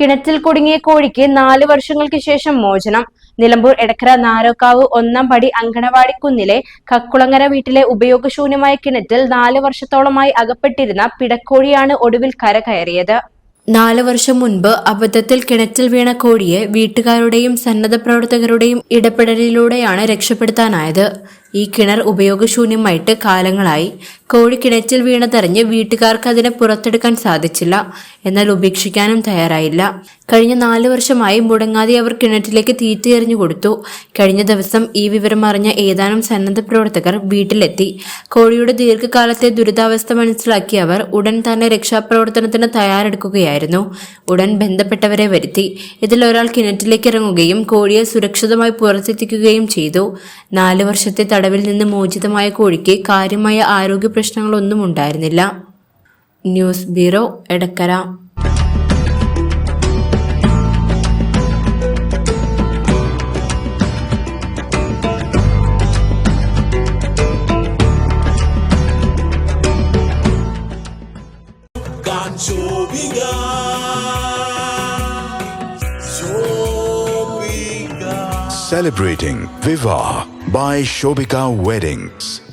കിണറ്റിൽ കുടുങ്ങിയ കോഴിക്ക് നാല് വർഷങ്ങൾക്ക് ശേഷം മോചനം. നിലമ്പൂർ എടക്കര നാരോക്കാവ് ഒന്നാം പടി അങ്കണവാടി കുന്നിലെ കക്കുളങ്ങര വീട്ടിലെ ഉപയോഗശൂന്യമായ കിണറ്റിൽ നാല് വർഷത്തോളമായി അകപ്പെട്ടിരുന്ന പിടക്കോഴിയാണ് ഒടുവിൽ കരകയറിയത് നാല് വർഷം മുൻപ് അബദ്ധത്തിൽ കിണറ്റിൽ വീണ കോഴിയെ വീട്ടുകാരുടെയും സന്നദ്ധ പ്രവർത്തകരുടെയും ഇടപെടലിലൂടെയാണ് രക്ഷപ്പെടുത്താനായത്. ഈ കിണർ ഉപയോഗശൂന്യമായിട്ട് കാലങ്ങളായി. കോഴി കിണറ്റിൽ വീണതറിഞ്ഞ് വീട്ടുകാർക്ക് അതിനെ പുറത്തെടുക്കാൻ സാധിച്ചില്ല. എന്നാൽ ഉപേക്ഷിക്കാനും തയ്യാറായില്ല. കഴിഞ്ഞ നാല് വർഷമായി മുടങ്ങാതെ അവർ കിണറ്റിലേക്ക് തീറ്റ എറിഞ്ഞു കൊടുത്തു. കഴിഞ്ഞ ദിവസം ഈ വിവരം അറിഞ്ഞ ഏതാനും സന്നദ്ധ പ്രവർത്തകർ വീട്ടിലെത്തി. കോഴിയുടെ ദീർഘകാലത്തെ ദുരിതാവസ്ഥ മനസ്സിലാക്കിയ അവർ ഉടൻ തന്നെ രക്ഷാപ്രവർത്തനത്തിന് തയ്യാറെടുക്കുകയായിരുന്നു. ഉടൻ ബന്ധപ്പെട്ടവരെ വരുത്തി. ഇതിൽ ഒരാൾ കിണറ്റിലേക്ക് ഇറങ്ങുകയും കോഴിയെ സുരക്ഷിതമായി പുറത്തെത്തിക്കുകയും ചെയ്തു. നാല് വർഷത്തെ തടവിൽ നിന്ന് മോചിതമായ കോഴിക്ക് കാര്യമായ ആരോഗ്യ പ്രശ്നങ്ങളൊന്നും ഉണ്ടായിരുന്നില്ല news bureau Edakkara Celebrating Viva by Shobika Weddings.